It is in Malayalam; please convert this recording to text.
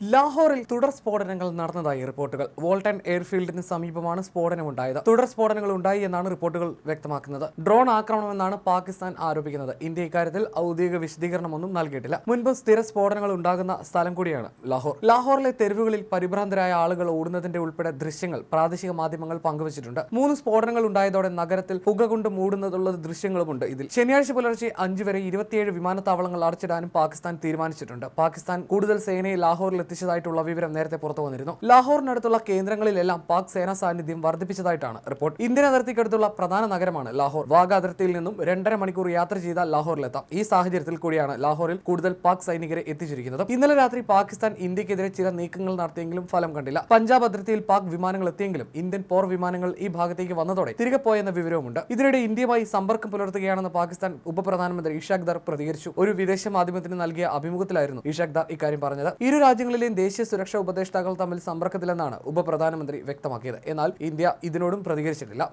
ലാഹോറിൽ തുടർ സ്ഫോടനങ്ങൾ നടന്നതായി റിപ്പോർട്ടുകൾ. വോൾട്ടൺ എയർഫീൽഡിന് സമീപമാണ് സ്ഫോടനമുണ്ടായത്. തുടർ സ്ഫോടനങ്ങൾ ഉണ്ടായി എന്നാണ് റിപ്പോർട്ടുകൾ വ്യക്തമാക്കുന്നത്. ഡ്രോൺ ആക്രമണമെന്നാണ് പാകിസ്ഥാൻ ആരോപിക്കുന്നത്. ഇന്ത്യ ഇക്കാര്യത്തിൽ ഔദ്യോഗിക വിശദീകരണമൊന്നും നൽകിയിട്ടില്ല. മുൻപ് സ്ഥിര സ്ഫോടനങ്ങൾ ഉണ്ടാകുന്ന സ്ഥലം കൂടിയാണ് ലാഹോർ. ലാഹോറിലെ തെരുവുകളിൽ പരിഭ്രാന്തരായ ആളുകൾ ഓടുന്നതിന്റെ ഉൾപ്പെടെ ദൃശ്യങ്ങൾ പ്രാദേശിക മാധ്യമങ്ങൾ പങ്കുവച്ചിട്ടുണ്ട്. മൂന്ന് സ്ഫോടനങ്ങൾ ഉണ്ടായതോടെ നഗരത്തിൽ പുക കൊണ്ട് മൂടുന്നതുള്ള ദൃശ്യങ്ങളുമുണ്ട് ഇതിൽ. ശനിയാഴ്ച പുലർച്ചെ അഞ്ചു വരെ ഇരുപത്തിയേഴ് വിമാനത്താവളങ്ങൾ അടച്ചിടാനും പാകിസ്ഥാൻ തീരുമാനിച്ചിട്ടുണ്ട്. പാകിസ്ഥാൻ കൂടുതൽ സേനയെ ലാഹോറിൽ എത്തിച്ചതായിട്ടുള്ള വിവരം നേരത്തെ പുറത്തു വന്നിരുന്നു. ലാഹോറിനടുത്തുള്ള കേന്ദ്രങ്ങളിലെല്ലാം പാക് സേനാ സാന്നിധ്യം വർദ്ധിപ്പിച്ചതായിട്ടാണ് റിപ്പോർട്ട്. ഇന്ത്യൻ അതിർത്തിക്കടുത്തുള്ള പ്രധാന നഗരമാണ് ലാഹോർ. വാഗ അതിർത്തിയിൽ നിന്നും രണ്ടര മണിക്കൂർ യാത്ര ചെയ്ത ലാഹോറിലെത്താം. ഈ സാഹചര്യത്തിൽ കൂടിയാണ് ലാഹോറിൽ കൂടുതൽ പാക് സൈനികരെ എത്തിച്ചിരിക്കുന്നത്. ഇന്നലെ രാത്രി പാകിസ്ഥാൻ ഇന്ത്യക്കെതിരെ ചില നീക്കങ്ങൾ നടത്തിയെങ്കിലും ഫലം കണ്ടില്ല. പഞ്ചാബ് അതിർത്തിയിൽ പാക് വിമാനങ്ങൾ എത്തിയെങ്കിലും ഇന്ത്യൻ പോർ വിമാനങ്ങൾ ഈ ഭാഗത്തേക്ക് വന്നതോടെ തിരികെ പോയെന്ന വിവരവുമുണ്ട്. ഇതിനിടെ ഇന്ത്യയുമായി സമ്പർക്കം പുലർത്തുകയാണെന്ന് പാകിസ്ഥാൻ ഉപപ്രധാനമന്ത്രി ഇഷാഖ് ദർ പ്രതികരിച്ചു. ഒരു വിദേശ മാധ്യമത്തിന് നൽകിയ അഭിമുഖത്തിലായിരുന്നു ഇഷാഖ് ദർ ഇക്കാര്യം പറഞ്ഞത്. ഇരു രാജ്യങ്ങളിലെയും ദേശീയ സുരക്ഷാ ഉപദേഷ്ടാക്കൾ തമ്മിൽ സമ്പർക്കത്തിലെന്നാണ് ഉപപ്രധാനമന്ത്രി വ്യക്തമാക്കിയത്. എന്നാൽ ഇന്ത്യ ഇതിനോടും പ്രതികരിച്ചിട്ടില്ല.